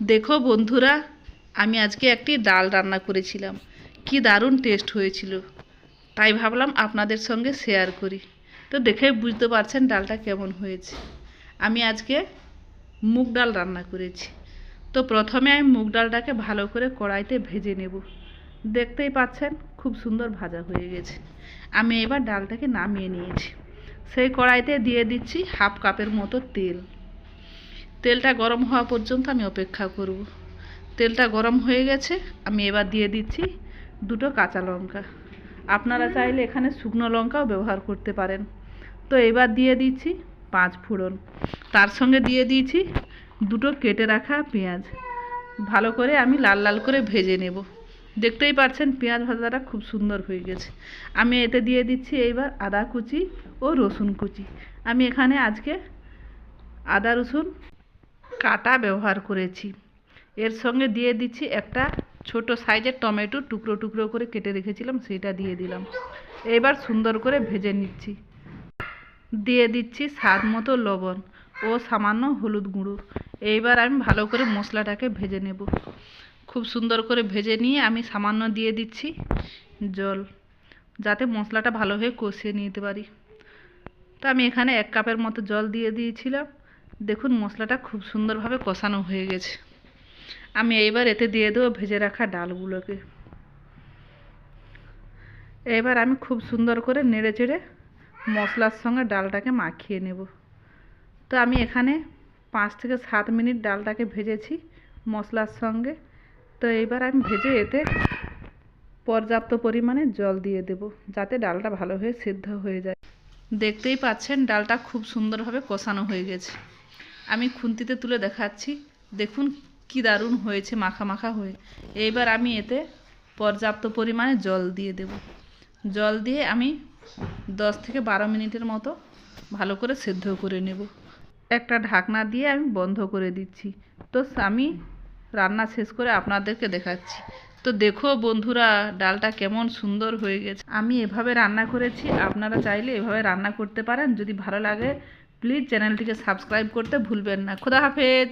দেখো বন্ধুরা, আমি আজকে একটি ডাল রান্না করেছিলাম। কি দারুণ টেস্ট হয়েছিল। তাই ভাবলাম আপনাদের সঙ্গে শেয়ার করি। তো দেখে বুঝতে পারছেন ডালটা কেমন হয়েছে। আমি আজকে মুগ ডাল রান্না করেছি। তো প্রথমে আমি মুগ ডালটাকে ভালো করে কড়াইতে ভেজে নেব। দেখতেই পাচ্ছেন, খুব সুন্দর ভাজা হয়ে গেছে। আমি এবার ডালটাকে নামিয়ে নিয়েছি। সেই কড়াইতে দিয়ে দিচ্ছি হাফ কাপের মতো তেল। তেলটা গরম হওয়া পর্যন্ত আমি অপেক্ষা করব। তেলটা গরম হয়ে গেছে আমি এবার দিয়ে দিচ্ছি দুটো কাঁচা লঙ্কা। আপনারা চাইলে এখানে শুকনো লঙ্কাও ব্যবহার করতে পারেন। তো এবার দিয়ে দিচ্ছি পাঁচ ফোড়ন। তার সঙ্গে দিয়ে দিয়েছি দুটো কেটে রাখা পেঁয়াজ। ভালো করে আমি লাল লাল করে ভেজে নেব। দেখতেই পাচ্ছেন পেঁয়াজ ভাজাটা খুব সুন্দর হয়ে গেছে। আমি এতে দিয়ে দিচ্ছি এইবার আদা কুচি ও রসুন কুচি। আমি এখানে আজকে আদা রসুন কাটা ব্যবহার করেছি। এর সঙ্গে দিয়ে দিচ্ছি একটা ছোট সাইজের টমেটো টুকরো টুকরো করে কেটে রেখেছিলাম, সেটা দিয়ে দিলাম। এবার সুন্দর করে ভেজে নিচ্ছি। দিয়ে দিচ্ছি স্বাদ মতো লবণ ও সামান্য হলুদ গুঁড়ো। এইবার আমি ভালো করে মশলাটাকে ভেজে নেব। খুব সুন্দর করে ভেজে নিয়ে আমি সামান্য দিয়ে দিচ্ছি জল, যাতে মশলাটা ভালোভাবে কষিয়ে নিতে পারি। তো আমি এখানে এক কাপের মতো জল দিয়ে দিয়েছিলাম। দেখুন, মশলাটা খুব সুন্দরভাবে কষানো হয়ে গেছে। আমি এইবার এতে দিয়ে দেবো ভেজে রাখা ডালগুলোকে। এবার আমি খুব সুন্দর করে নেড়ে চেড়ে মশলার সঙ্গে ডালটাকে মাখিয়ে নেব। তো আমি এখানে পাঁচ থেকে সাত মিনিট ডালটাকে ভেজেছি মশলার সঙ্গে। তো এইবার আমি ভেজে এতে পর্যাপ্ত পরিমাণে জল দিয়ে দেব, যাতে ডালটা ভালোভাবে সিদ্ধ হয়ে যায়। দেখতেই পাচ্ছেন, ডালটা খুব সুন্দরভাবে কষানো হয়ে গেছে। আমি খুন্তিতে তুলে দেখাচ্ছি। দেখুন কি দারুণ হয়েছে মাখা মাখা হয়ে। এইবার আমি এতে পর্যাপ্ত পরিমাণে জল দিয়ে দেব। জল দিয়ে আমি দশ থেকে বারো মিনিটের মতো ভালো করে সেদ্ধ করে নেব। একটা ঢাকনা দিয়ে আমি বন্ধ করে দিচ্ছি। তো আমি রান্না শেষ করে আপনাদেরকে দেখাচ্ছি। তো দেখো বন্ধুরা, ডালটা কেমন সুন্দর হয়ে গেছে। আমি এভাবে রান্না করেছি। আপনারা চাইলে এভাবে রান্না করতে পারেন। যদি ভালো লাগে প্লিজ চ্যানেলটিকে সাবস্ক্রাইব করতে ভুলবেন না। খোদা হাফেজ!